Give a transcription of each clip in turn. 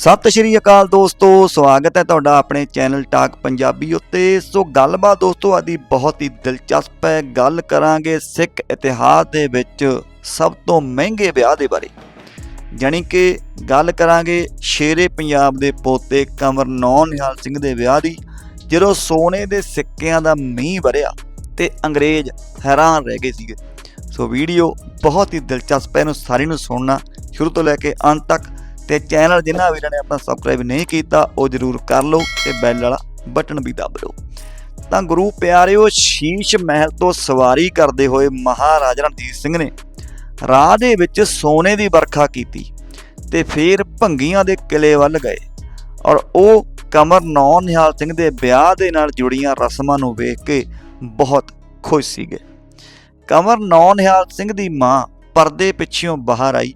ਸਤਿ ਸ਼੍ਰੀ ਅਕਾਲ ਦੋਸਤੋ, ਸਵਾਗਤ ਹੈ ਤੁਹਾਡਾ ਆਪਣੇ ਚੈਨਲ ਟਾਕ ਪੰਜਾਬੀ ਉੱਤੇ। ਸੋ ਗੱਲਬਾਤ ਦੋਸਤੋ, ਆਦੀ ਬਹੁਤ ਹੀ ਦਿਲਚਸਪ ਹੈ। ਗੱਲ ਕਰਾਂਗੇ ਸਿੱਖ ਇਤਿਹਾਸ ਦੇ ਵਿੱਚ ਸਭ ਤੋਂ ਮਹਿੰਗੇ ਵਿਆਹ ਦੇ ਬਾਰੇ। ਜਾਣੀ ਕਿ ਗੱਲ ਕਰਾਂਗੇ ਸ਼ੇਰੇ ਪੰਜਾਬ ਦੇ ਪੋਤੇ ਕਮਰ ਨੌ ਸਿੰਘ ਦੇ ਵਿਆਹ ਦੀ, ਜਦੋਂ ਸੋਨੇ ਦੇ ਸਿੱਕਿਆਂ ਦਾ ਮੀਂਹ ਵਰਿਆ ਤੇ ਅੰਗਰੇਜ਼ ਹੈਰਾਨ ਰਹਿ ਗਏ ਸੀਗੇ। ਸੋ ਵੀਡੀਓ ਬਹੁਤ ਹੀ ਦਿਲਚਸਪ ਹੈ, ਇਹਨੂੰ ਸਾਰੀ ਨੂੰ ਸੁਣਨਾ। ਸ਼ੁਰੂ ਤੋਂ ਲੈ ਕੇ ਅੰਤ ਤੱਕ ਤੇ ਚੈਨਲ ਜਿਨ੍ਹਾਂ ਵੀਰਾਂ ਨੇ ਆਪਣਾ ਸਬਸਕ੍ਰਾਈਬ ਨਹੀਂ ਕੀਤਾ, ਉਹ ਜਰੂਰ ਕਰ ਲਓ ਤੇ ਬੈਲ ਵਾਲਾ ਬਟਨ ਵੀ ਦਬ ਲਓ। ਤਾਂ ਗੁਰੂ ਪਿਆਰਿਓ, ਸ਼ੀਸ਼ ਮਹਿਲ ਤੋਂ ਸਵਾਰੀ ਕਰਦੇ ਹੋਏ ਮਹਾਰਾਜਾ ਰਣਜੀਤ ਸਿੰਘ ਨੇ ਰਾਹ ਦੇ ਵਿੱਚ ਸੋਨੇ ਦੀ ਵਰਖਾ ਕੀਤੀ ਤੇ ਫਿਰ ਭੰਗੀਆਂ ਦੇ ਕਿਲੇ ਵੱਲ ਗਏ ਔਰ ਉਹ ਕਮਰ ਨੌ ਨਿਹਾਲ ਸਿੰਘ ਦੇ ਵਿਆਹ ਦੇ ਨਾਲ ਜੁੜੀਆਂ ਰਸਮਾਂ ਨੂੰ ਵੇਖ ਕੇ ਬਹੁਤ ਖੁਸ਼ ਸੀਗੇ। ਕਮਰ ਨੌ ਨਿਹਾਲ ਸਿੰਘ ਦੀ ਮਾਂ ਪਰਦੇ ਪਿੱਛੋਂ ਬਾਹਰ ਆਈ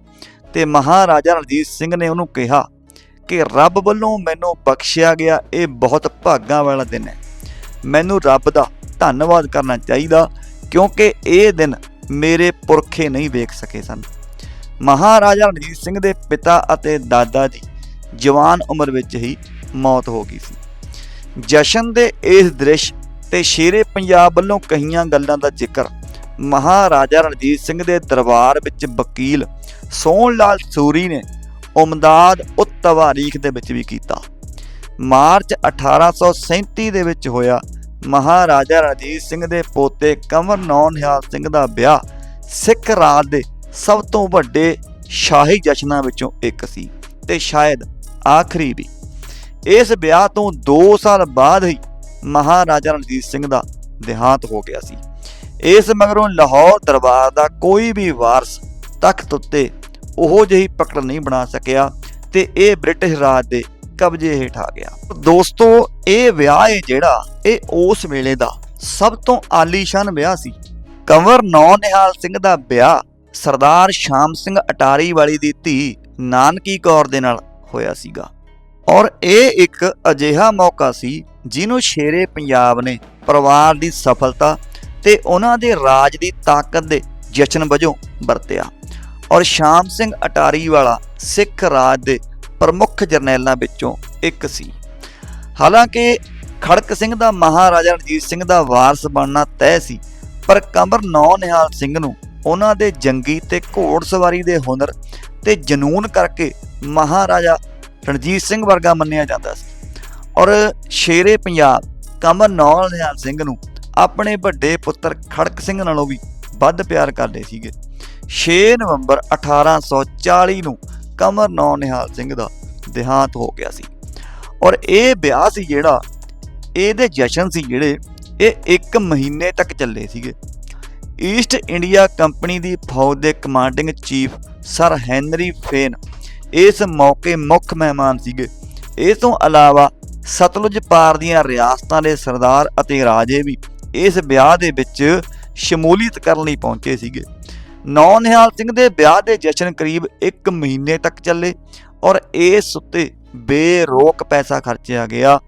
ਤੇ ਮਹਾਰਾਜਾ ਰਣਜੀਤ ਸਿੰਘ ਨੇ ਉਹਨੂੰ ਕਿਹਾ ਕਿ ਰੱਬ ਵੱਲੋਂ ਮੈਨੂੰ ਬਖਸ਼ਿਆ ਗਿਆ ਇਹ ਬਹੁਤ ਭਾਗਾਂ ਵਾਲਾ ਦਿਨ ਹੈ। ਮੈਨੂੰ ਰੱਬ ਦਾ ਧੰਨਵਾਦ ਕਰਨਾ ਚਾਹੀਦਾ ਕਿਉਂਕਿ ਇਹ ਦਿਨ ਮੇਰੇ ਪੁਰਖੇ ਨਹੀਂ ਵੇਖ ਸਕੇ ਸਨ। ਮਹਾਰਾਜਾ ਰਣਜੀਤ ਸਿੰਘ ਦੇ ਪਿਤਾ ਅਤੇ ਦਾਦਾ ਦੀ ਜਵਾਨ ਉਮਰ ਵਿੱਚ ਹੀ ਮੌਤ ਹੋ ਗਈ ਸੀ। ਜਸ਼ਨ ਦੇ ਇਸ ਦ੍ਰਿਸ਼ ਤੇ ਸ਼ੇਰੇ ਪੰਜਾਬ ਵੱਲੋਂ ਕਹੀਆਂ ਗੱਲਾਂ ਦਾ ਜ਼ਿਕਰ ਮਹਾਰਾਜਾ ਰਣਜੀਤ ਸਿੰਘ ਦੇ ਦਰਬਾਰ ਵਿੱਚ ਵਕੀਲ ਸੋਹਣ ਲਾਲ ਸੂਰੀ ਨੇ ਉਮਦਾਦ ਉਤ ਤਵਾਰੀਖ ਦੇ ਵਿੱਚ ਵੀ ਕੀਤਾ। ਮਾਰਚ 1837 ਦੇ ਵਿੱਚ ਹੋਇਆ ਮਹਾਰਾਜਾ ਰਣਜੀਤ ਸਿੰਘ ਦੇ ਪੋਤੇ ਕੰਵਰ ਨੌ ਸਿੰਘ ਦਾ ਵਿਆਹ ਸਿੱਖ ਰਾਜ ਦੇ ਸਭ ਤੋਂ ਵੱਡੇ ਸ਼ਾਹੀ ਜਸ਼ਨਾਂ ਵਿੱਚੋਂ ਇੱਕ ਸੀ ਤੇ ਸ਼ਾਇਦ ਆਖਰੀ ਵੀ। ਇਸ ਵਿਆਹ ਤੋਂ 2 ਸਾਲ ਬਾਅਦ ਹੀ ਮਹਾਰਾਜਾ ਰਣਜੀਤ ਸਿੰਘ ਦਾ ਦੇਹਾਂਤ ਹੋ ਗਿਆ ਸੀ। ਇਸ ਮਗਰੋਂ ਲਾਹੌਰ ਦਰਬਾਰ ਦਾ ਕੋਈ ਵੀ ਵਾਰਸ ਤਖਤ ਉੱਤੇ ਉਹੋ ਜਿਹੀ ਪਕੜ ਨਹੀਂ ਬਣਾ ਸਕਿਆ ਤੇ ਇਹ ਬ੍ਰਿਟਿਸ਼ ਰਾਜ ਦੇ ਕਬਜ਼ੇ ਹੇਠ ਆ ਗਿਆ। ਦੋਸਤੋ, ਇਹ ਵਿਆਹ ਹੈ ਜਿਹੜਾ ਇਹ ਉਸ ਵੇਲੇ ਦਾ ਸਭ ਤੋਂ ਆਲੀਸ਼ਾਨ ਵਿਆਹ ਸੀ। ਕੰਵਰ ਨੌ ਨਿਹਾਲ ਸਿੰਘ ਦਾ ਵਿਆਹ ਸਰਦਾਰ ਸ਼ਾਮ ਸਿੰਘ ਅਟਾਰੀ ਵਾਲੀ ਦੀ ਧੀ ਨਾਨਕੀ ਕੌਰ ਦੇ ਨਾਲ ਹੋਇਆ ਸੀਗਾ। ਔਰ ਇਹ ਇੱਕ ਅਜਿਹਾ ਮੌਕਾ ਸੀ ਜਿਹਨੂੰ ਸ਼ੇਰੇ ਪੰਜਾਬ ਨੇ ਪਰਿਵਾਰ ਦੀ ਸਫਲਤਾ ਤੇ ਉਹਨਾਂ ਦੇ ਰਾਜ ਦੀ ਤਾਕਤ ਦੇ ਜਸ਼ਨ ਵਜੋਂ ਵਰਤਿਆ। ਔਰ ਸ਼ਾਮ ਸਿੰਘ ਅਟਾਰੀ ਵਾਲਾ ਸਿੱਖ ਰਾਜ ਦੇ ਪ੍ਰਮੁੱਖ ਜਰਨੈਲਾਂ ਵਿੱਚੋਂ ਇੱਕ ਸੀ। ਹਾਲਾਂਕਿ ਖੜਕ ਸਿੰਘ ਦਾ ਮਹਾਰਾਜਾ ਰਣਜੀਤ ਸਿੰਘ ਦਾ ਵਾਰਸ ਬਣਨਾ ਤੈਅ ਸੀ, ਪਰ ਕਮਰ ਨੌ ਨਿਹਾਲ ਸਿੰਘ ਨੂੰ ਉਹਨਾਂ ਦੇ ਜੰਗੀ ਤੇ ਘੋੜਸਵਾਰੀ ਦੇ ਹੁਨਰ ਤੇ ਜਨੂਨ ਕਰਕੇ ਮਹਾਰਾਜਾ ਰਣਜੀਤ ਸਿੰਘ ਵਰਗਾ ਮੰਨਿਆ ਜਾਂਦਾ ਸੀ। ਔਰ ਸ਼ੇਰੇ ਪੰਜਾਬ ਕਮਰ ਨੌ ਨਿਹਾਲ ਸਿੰਘ ਨੂੰ ਆਪਣੇ ਵੱਡੇ ਪੁੱਤਰ ਖੜਕ ਸਿੰਘ ਨਾਲੋਂ ਵੀ ਵੱਧ ਪਿਆਰ ਕਰਦੇ ਸੀਗੇ। 6 ਨਵੰਬਰ 1840 ਨੂੰ ਕਮਰ ਨੌ ਨਿਹਾਲ ਸਿੰਘ ਦਾ ਦੇਹਾਂਤ ਹੋ ਗਿਆ ਸੀ। ਔਰ ਇਹ ਵਿਆਹ ਸੀ ਜਿਹੜਾ, ਇਹਦੇ ਜਸ਼ਨ ਸੀ ਜਿਹੜੇ, ਇਹ 1 ਮਹੀਨੇ ਤੱਕ ਚੱਲੇ ਸੀਗੇ। ਈਸਟ ਇੰਡੀਆ ਕੰਪਨੀ ਦੀ ਫੌਜ ਦੇ commanding chief sir Henry Fane ਇਸ ਮੌਕੇ ਮੁੱਖ ਮਹਿਮਾਨ ਸੀਗੇ। ਇਸ ਤੋਂ ਇਲਾਵਾ ਸਤਲੁਜ ਪਾਰ ਦੀਆਂ ਰਿਆਸਤਾਂ ਦੇ ਸਰਦਾਰ ਅਤੇ ਰਾਜੇ ਵੀ ਇਸ ਵਿਆਹ ਦੇ ਵਿੱਚ ਸ਼ਮੂਲੀਅਤ ਕਰਨ ਲਈ ਪਹੁੰਚੇ ਸੀਗੇ। ਨੌ ਨਿਹਾਲ ਸਿੰਘ ਦੇ ਵਿਆਹ ਦੇ ਜਸ਼ਨ ਕਰੀਬ 1 ਮਹੀਨੇ ਤੱਕ ਚੱਲੇ ਔਰ ਇਸ ਉੱਤੇ ਬੇਰੋਕ ਪੈਸਾ ਖਰਚਿਆ ਗਿਆ।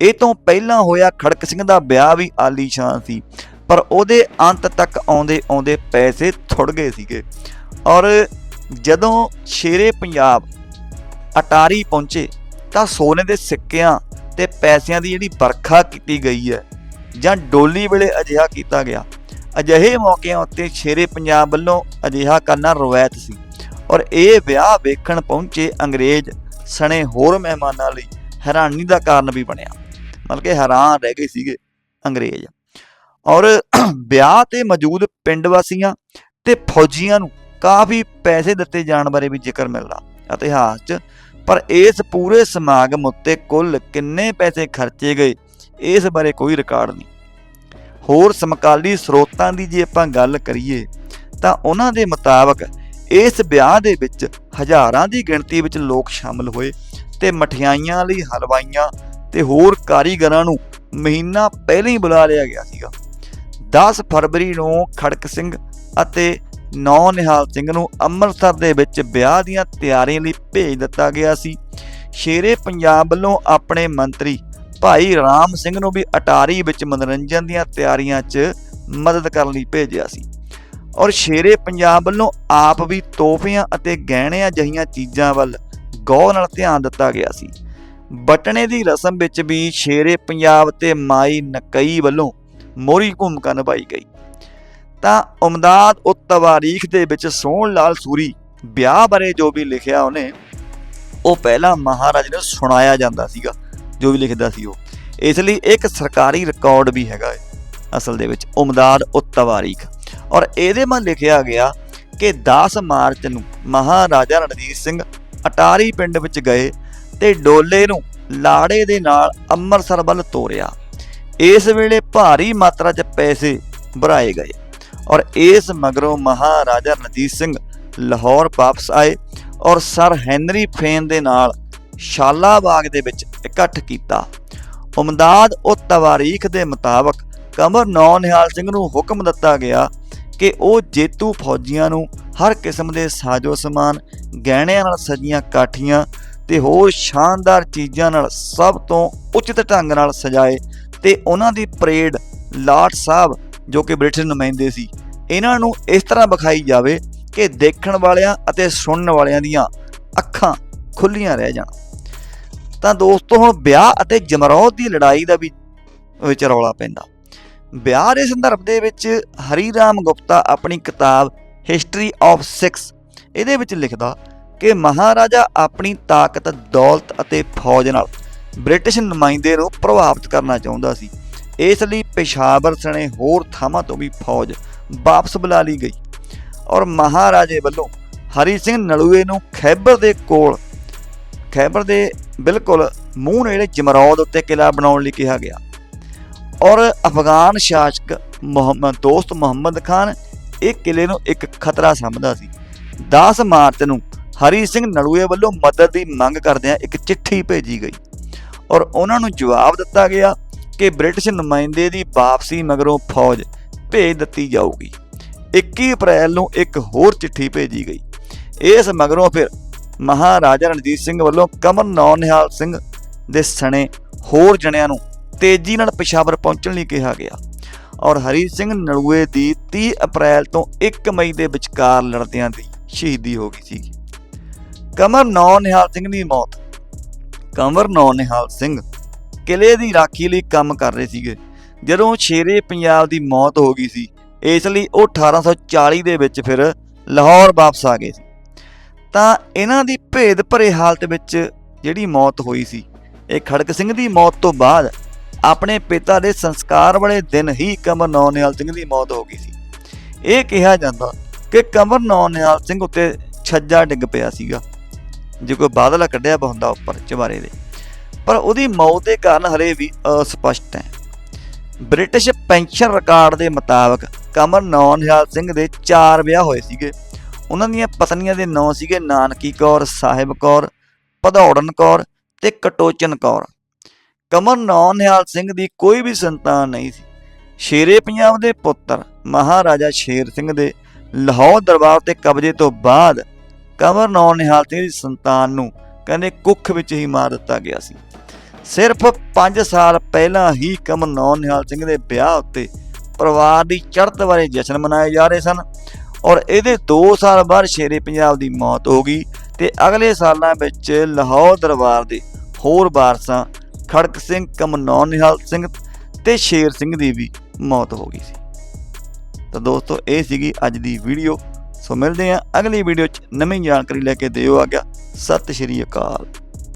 ਇਹ ਤੋਂ ਪਹਿਲਾਂ ਹੋਇਆ ਖੜਕ ਸਿੰਘ ਦਾ ਵਿਆਹ ਵੀ ਆਲੀਸ਼ਾਨ ਸੀ, ਪਰ ਉਹਦੇ ਅੰਤ ਤੱਕ ਆਉਂਦੇ ਆਉਂਦੇ ਪੈਸੇ ਥੁੜ ਗਏ ਸੀਗੇ। ਔਰ ਜਦੋਂ ਸ਼ੇਰੇ ਪੰਜਾਬ ਅਟਾਰੀ ਪਹੁੰਚੇ ਤਾਂ ਸੋਨੇ ਦੇ ਸਿੱਕਿਆਂ ਤੇ ਪੈਸਿਆਂ ਦੀ ਜਿਹੜੀ ਵਰਖਾ ਕੀਤੀ ਗਈ ਹੈ ਜਾਂ ਡੋਲੀ ਵੇਲੇ ਅਜਿਹਾ ਕੀਤਾ ਗਿਆ। ਅਜਿਹੇ ਮੌਕਿਆਂ ਉੱਤੇ ਸ਼ੇਰੇ ਪੰਜਾਬ ਵੱਲੋਂ ਅਜਿਹਾ ਕਰਨਾ ਰਵਾਇਤ ਸੀ ਔਰ ਇਹ ਵਿਆਹ ਵੇਖਣ ਪਹੁੰਚੇ ਅੰਗਰੇਜ਼ ਸਣੇ ਹੋਰ ਮਹਿਮਾਨਾਂ ਲਈ ਹੈਰਾਨੀ ਦਾ ਕਾਰਨ ਵੀ ਬਣਿਆ। ਮਤਲਬ ਕਿ ਹੈਰਾਨ ਰਹਿ ਗਏ ਸੀਗੇ ਅੰਗਰੇਜ਼। ਔਰ ਵਿਆਹ ਤੇ ਮੌਜੂਦ ਪਿੰਡ ਵਾਸੀਆਂ ਤੇ ਫੌਜੀਆਂ ਨੂੰ ਕਾਫੀ ਪੈਸੇ ਦਿੱਤੇ ਜਾਣ ਬਾਰੇ ਵੀ ਜ਼ਿਕਰ ਮਿਲਦਾ ਇਤਿਹਾਸ 'ਚ। ਪਰ ਇਸ ਪੂਰੇ ਸਮਾਗਮ ਉੱਤੇ ਕੁੱਲ ਕਿੰਨੇ ਪੈਸੇ ਖਰਚੇ ਗਏ ਇਸ ਬਾਰੇ ਕੋਈ ਰਿਕਾਰਡ ਨਹੀਂ। ਹੋਰ ਸਮਕਾਲੀ ਸਰੋਤਾਂ ਦੀ ਜੇ ਆਪਾਂ ਗੱਲ ਕਰੀਏ, ਤਾਂ ਉਹਨਾਂ ਦੇ ਮੁਤਾਬਕ ਇਸ ਵਿਆਹ ਦੇ ਵਿੱਚ ਹਜ਼ਾਰਾਂ ਦੀ ਗਿਣਤੀ ਵਿੱਚ ਲੋਕ ਸ਼ਾਮਲ ਹੋਏ ਤੇ ਮਠਿਆਈਆਂ ਲਈ ਹਲਵਾਈਆਂ ਤੇ ਹੋਰ ਕਾਰੀਗਰਾਂ ਨੂੰ ਮਹੀਨਾ ਪਹਿਲਾਂ ਹੀ ਬੁਲਾ ਲਿਆ ਗਿਆ ਸੀਗਾ। 10 ਫਰਵਰੀ ਨੂੰ ਖੜਕ ਸਿੰਘ ਅਤੇ ਨੌ ਨਿਹਾਲ ਸਿੰਘ ਨੂੰ ਅੰਮ੍ਰਿਤਸਰ ਦੇ ਵਿੱਚ ਵਿਆਹ ਦੀਆਂ ਤਿਆਰੀਆਂ ਲਈ ਭੇਜ ਦਿੱਤਾ ਗਿਆ ਸੀ। ਸ਼ੇਰੇ ਪੰਜਾਬ ਵੱਲੋਂ ਆਪਣੇ ਮੰਤਰੀ ਭਾਈ ਰਾਮ ਸਿੰਘ ਨੂੰ ਵੀ ਅਟਾਰੀ ਵਿੱਚ ਮਨੋਰੰਜਨ ਦੀਆਂ ਤਿਆਰੀਆਂ 'ਚ ਮਦਦ ਕਰਨ ਲਈ ਭੇਜਿਆ ਸੀ। ਔਰ ਸ਼ੇਰੇ ਪੰਜਾਬ ਵੱਲੋਂ ਆਪ ਵੀ ਤੋਹਫਿਆਂ ਅਤੇ ਗਹਿਣਿਆਂ ਜਹੀਆਂ ਚੀਜ਼ਾਂ ਵੱਲ ਗੌਰ ਨਾਲ ਧਿਆਨ ਦਿੱਤਾ ਗਿਆ ਸੀ। ਬਟਣੇ ਦੀ ਰਸਮ ਵਿੱਚ ਵੀ ਸ਼ੇਰੇ ਪੰਜਾਬ ਤੇ ਮਾਈ ਨਕਈ ਵੱਲੋਂ ਮੋਰੀ ਭੂਮਿਕਾ ਨਿਭਾਈ ਗਈ। ਤਾਂ ਉਮਦਾਦ ਉਤ ਤਵਾਰੀਖ ਦੇ ਵਿੱਚ ਸੋਹਣ ਲਾਲ ਸੂਰੀ ਵਿਆਹ ਬਾਰੇ ਜੋ ਵੀ ਲਿਖਿਆ ਉਹਨੇ, ਉਹ ਪਹਿਲਾਂ ਮਹਾਰਾਜ ਨੂੰ ਸੁਣਾਇਆ ਜਾਂਦਾ ਸੀਗਾ। ਜੋ ਵੀ ਲਿਖਦਾ ਸੀ ਉਹ। ਇਸ ਲਈ ਇੱਕ ਸਰਕਾਰੀ ਰਿਕਾਰਡ ਵੀ ਹੈਗਾ ਹੈ ਅਸਲ ਦੇ ਵਿੱਚ, ਉਮਦਾਦ ਉਤ ਤਵਾਰੀਖ। ਔਰ ਇਹਦੇ ਮਾ ਲਿਖਿਆ ਗਿਆ ਕਿ 10 ਮਾਰਚ ਨੂੰ ਮਹਾਰਾਜਾ ਰਣਜੀਤ ਸਿੰਘ ਅਟਾਰੀ ਪਿੰਡ ਵਿੱਚ ਗਏ ਤੇ ਡੋਲੇ ਨੂੰ ਲਾੜੇ ਦੇ ਨਾਲ ਅੰਮ੍ਰਿਤਸਰ ਵੱਲ ਤੋਰਿਆ। ਇਸ ਵੇਲੇ ਭਾਰੀ ਮਾਤਰਾ 'ਚ ਪੈਸੇ ਭਰਾਏ ਗਏ। ਔਰ ਇਸ ਮਗਰੋਂ ਮਹਾਰਾਜਾ ਰਣਜੀਤ ਸਿੰਘ ਲਾਹੌਰ ਵਾਪਸ ਆਏ ਔਰ ਸਰ ਹੈਨਰੀ ਫੇਨ ਦੇ ਨਾਲ ਸ਼ਾਲਾ ਦੇ ਵਿੱਚ ਇਕੱਠ ਕੀਤਾ। ਉਮਦਾਦ ਉਹ ਤਵਾਰੀਖ ਦੇ ਮੁਤਾਬਕ ਕਮਰ ਨੌ ਨਿਹਾਲ ਸਿੰਘ ਨੂੰ ਹੁਕਮ ਦਿੱਤਾ ਗਿਆ ਕਿ ਉਹ ਜੇਤੂ ਫੌਜੀਆਂ ਨੂੰ ਹਰ ਕਿਸਮ ਦੇ ਸਾਜੋ ਸਮਾਨ, ਗਹਿਣਿਆਂ ਨਾਲ ਸਜੀਆਂ ਕਾਠੀਆਂ ਤੇ ਹੋਰ ਸ਼ਾਨਦਾਰ ਚੀਜ਼ਾਂ ਨਾਲ ਸਭ ਤੋਂ ਉਚਿਤ ਢੰਗ ਨਾਲ ਸਜਾਏ ਤੇ ਉਹਨਾਂ ਦੀ ਪਰੇਡ ਲਾਟ ਸਾਹਿਬ ਜੋ ਕਿ ਬ੍ਰਿਟਿਸ਼ ਨੁਮਾਇੰਦੇ ਸੀ, ਇਹਨਾਂ ਨੂੰ ਇਸ ਤਰ੍ਹਾਂ ਵਿਖਾਈ ਜਾਵੇ ਕਿ ਦੇਖਣ ਵਾਲਿਆਂ ਅਤੇ ਸੁਣਨ ਵਾਲਿਆਂ ਦੀਆਂ ਅੱਖਾਂ ਖੁੱਲੀਆਂ ਰਹਿ ਜਾਣ। ਤਾਂ ਦੋਸਤੋ ਹੁਣ ਵਿਆਹ ਅਤੇ ਜਮਰੌਦ ਦੀ ਲੜਾਈ ਦਾ ਵੀ ਵਿੱਚ ਰੌਲਾ ਪੈਂਦਾ। ਵਿਆਹ ਦੇ ਸੰਦਰਭ ਦੇ ਵਿੱਚ ਹਰੀ ਰਾਮ ਗੁਪਤਾ ਆਪਣੀ ਕਿਤਾਬ ਹਿਸਟਰੀ ਆਫ ਸਿਕਸ ਇਹਦੇ ਵਿੱਚ ਲਿਖਦਾ ਕਿ ਮਹਾਰਾਜਾ ਆਪਣੀ ਤਾਕਤ, ਦੌਲਤ ਅਤੇ ਫੌਜ ਨਾਲ ਬ੍ਰਿਟਿਸ਼ ਨੁਮਾਇੰਦੇ ਨੂੰ ਪ੍ਰਭਾਵਿਤ ਕਰਨਾ ਚਾਹੁੰਦਾ ਸੀ। ਇਸ ਲਈ ਪੇਸ਼ਾਵਰ ਸਣੇ ਹੋਰ ਥਾਵਾਂ ਤੋਂ ਵੀ ਫੌਜ ਵਾਪਸ ਬੁਲਾ ਲਈ ਗਈ। ਔਰ ਮਹਾਰਾਜੇ ਵੱਲੋਂ ਹਰੀ ਸਿੰਘ ਨਲੂਏ ਨੂੰ ਖੈਬਰ ਦੇ ਕੋਲ ਖੈਬਰ ਦੇ ਬਿਲਕੁਲ ਮੂੰਹ ਨੇੜੇ ਜਮਰੌਦ ਉੱਤੇ ਕਿਲਾ ਬਣਾਉਣ ਲਈ ਕਿਹਾ ਗਿਆ। ਔਰ ਅਫਗਾਨ ਸ਼ਾਸਕ ਮੁਹੰਮਦ, ਦੋਸਤ ਮੁਹੰਮਦ ਖਾਨ ਇਹ ਕਿਲੇ ਨੂੰ ਇੱਕ ਖਤਰਾ ਸਮਝਦਾ ਸੀ। 10 ਮਾਰਚ ਨੂੰ ਹਰੀ ਸਿੰਘ ਨਲੂਏ ਵੱਲੋਂ ਮਦਦ ਦੀ ਮੰਗ ਕਰਦਿਆਂ ਇੱਕ ਚਿੱਠੀ ਭੇਜੀ ਗਈ। ਔਰ ਉਹਨਾਂ ਨੂੰ ਜਵਾਬ ਦਿੱਤਾ ਗਿਆ ਕਿ ਬ੍ਰਿਟਿਸ਼ ਨੁਮਾਇੰਦੇ ਦੀ ਵਾਪਸੀ ਮਗਰੋਂ ਫੌਜ ਭੇਜ ਦਿੱਤੀ ਜਾਊਗੀ। 21 ਅਪ੍ਰੈਲ ਨੂੰ ਇੱਕ ਹੋਰ ਚਿੱਠੀ ਭੇਜੀ ਗਈ। ਇਸ ਮਗਰੋਂ ਫਿਰ ਮਹਾਰਾਜਾ ਰਣਜੀਤ ਸਿੰਘ ਵੱਲੋਂ ਕਮਰ ਨੌ ਨਿਹਾਲ ਸਿੰਘ ਦੇ ਸਣੇ ਹੋਰ ਜਣਿਆਂ ਨੂੰ ਤੇਜ਼ੀ ਨਾਲ ਪਿਸ਼ਾਵਰ ਪਹੁੰਚਣ ਲਈ ਕਿਹਾ ਗਿਆ ਔਰ ਹਰੀ ਸਿੰਘ ਨਲੂਏ ਦੀ 30 ਅਪ੍ਰੈਲ ਤੋਂ 1 ਮਈ ਦੇ ਵਿਚਕਾਰ ਲੜਦਿਆਂ ਦੀ ਸ਼ਹੀਦੀ ਹੋ ਗਈ ਸੀ। ਕਮਰ ਨੌ ਨਿਹਾਲ ਸਿੰਘ ਦੀ ਮੌਤ। ਕਮਰ ਨੌ ਨਿਹਾਲ ਸਿੰਘ ਕਿਲੇ ਦੀ ਰਾਖੀ ਲਈ ਕੰਮ ਕਰ ਰਹੇ ਸੀਗੇ। ਜਦੋਂ ਸ਼ੇਰੇ ਪੰਜਾਬ ਦੀ ਮੌਤ ਹੋ ਗਈ ਸੀ, ਇਸ ਲਈ ਉਹ 1840 ਦੇ ਵਿੱਚ ਫਿਰ ਲਾਹੌਰ ਵਾਪਸ ਆ ਗਏ ਸੀ। ਤਾਂ ਇਹਨਾਂ ਦੀ ਭੇਦ ਭਰੇ ਹਾਲਤ ਵਿੱਚ ਜਿਹੜੀ ਮੌਤ ਹੋਈ ਸੀ। ਇਹ ਖੜਕ ਸਿੰਘ ਦੀ ਮੌਤ ਤੋਂ ਬਾਅਦ ਆਪਣੇ ਪਿਤਾ ਦੇ ਸੰਸਕਾਰ ਵਾਲੇ ਦਿਨ ਹੀ ਕਮਰ ਨੌ ਨਿਹਾਲ ਸਿੰਘ ਦੀ ਮੌਤ ਹੋ ਗਈ ਸੀ। ਇਹ ਕਿਹਾ ਜਾਂਦਾ ਕਿ ਕਮਰ ਨੌ ਨਿਹਾਲ ਸਿੰਘ ਉੱਤੇ ਛੱਜਾ ਡਿੱਗ ਪਿਆ ਸੀਗਾ। ਜੇ ਕੋਈ ਬਾਦਲਾ ਕੱਢਿਆ ਵਾ ਹੁੰਦਾ ਉੱਪਰ ਚਵਾਰੇ ਦੇ। ਪਰ ਉਹਦੀ ਮੌਤ ਦੇ ਕਾਰਨ ਹਰੇ ਵੀ ਅਸਪਸ਼ਟ ਹੈ। ਬ੍ਰਿਟਿਸ਼ ਪੈਨਸ਼ਨ ਰਿਕਾਰਡ ਦੇ ਮੁਤਾਬਕ ਕਮਰ ਨੌ ਨਿਹਾਲ ਸਿੰਘ ਦੇ 4 ਵਿਆਹ ਹੋਏ ਸੀਗੇ। ਉਹਨਾਂ ਦੀਆਂ ਪਤਨੀਆਂ ਦੇ ਨਾਂ ਸੀਗੇ ਨਾਨਕੀ ਕੌਰ, ਸਾਹਿਬ ਕੌਰ, ਭਦੌੜਨ ਕੌਰ ਤੇ ਕਟੋਚਨ ਕੌਰ। ਕਮਰ ਨੌ ਨਿਹਾਲ ਸਿੰਘ ਦੀ ਕੋਈ ਵੀ ਸੰਤਾਨ ਨਹੀਂ ਸੀ। ਸ਼ੇਰੇ ਪੰਜਾਬ ਦੇ ਪੁੱਤਰ ਮਹਾਰਾਜਾ ਸ਼ੇਰ ਸਿੰਘ ਦੇ ਲਾਹੌਰ ਦਰਬਾਰ ਤੇ ਕਬਜ਼ੇ ਤੋਂ ਬਾਅਦ ਕਮਰ ਨੌ ਨਿਹਾਲ ਸਿੰਘ ਦੀ ਸੰਤਾਨ ਨੂੰ ਕਹਿੰਦੇ ਕੁੱਖ ਵਿੱਚ ਹੀ ਮਾਰ ਦਿੱਤਾ ਗਿਆ ਸੀ। ਸਿਰਫ 5 ਸਾਲ ਪਹਿਲਾਂ ਹੀ ਕਮਰ ਨੌ ਨਿਹਾਲ ਸਿੰਘ ਦੇ ਵਿਆਹ ਉੱਤੇ ਪਰਿਵਾਰ ਦੀ ਚੜ੍ਹਤ ਬਾਰੇ ਜਸ਼ਨ ਮਨਾਏ ਜਾ ਰਹੇ ਸਨ। ਔਰ ਇਹਦੇ 2 ਸਾਲ ਬਾਅਦ ਸ਼ੇਰੇ ਪੰਜਾਬ ਦੀ ਮੌਤ ਹੋ ਗਈ ਤੇ ਅਗਲੇ ਸਾਲਾਂ ਵਿੱਚ ਲਾਹੌਰ ਦਰਬਾਰ ਦੇ ਹੋਰ ਵਾਰਸਾਂ ਖੜਕ ਸਿੰਘ ਕਮਨੌ ਨਿਹਾਲ ਸਿੰਘ ਤੇ ਸ਼ੇਰ ਸਿੰਘ ਦੀ ਵੀ ਮੌਤ ਹੋ ਗਈ ਸੀ। ਤਾਂ ਦੋਸਤੋ, ਇਹ ਸੀਗੀ ਅੱਜ ਦੀ ਵੀਡੀਓ। ਸੋ ਮਿਲਦੇ ਹਾਂ ਅਗਲੀ ਵੀਡੀਓ 'ਚ। ਨਵੀਂ ਜਾਣਕਾਰੀ ਲੈ ਕੇ ਦਿਓ ਆ ਗਿਆ ਸਤਿ ਸ਼੍ਰੀ ਅਕਾਲ।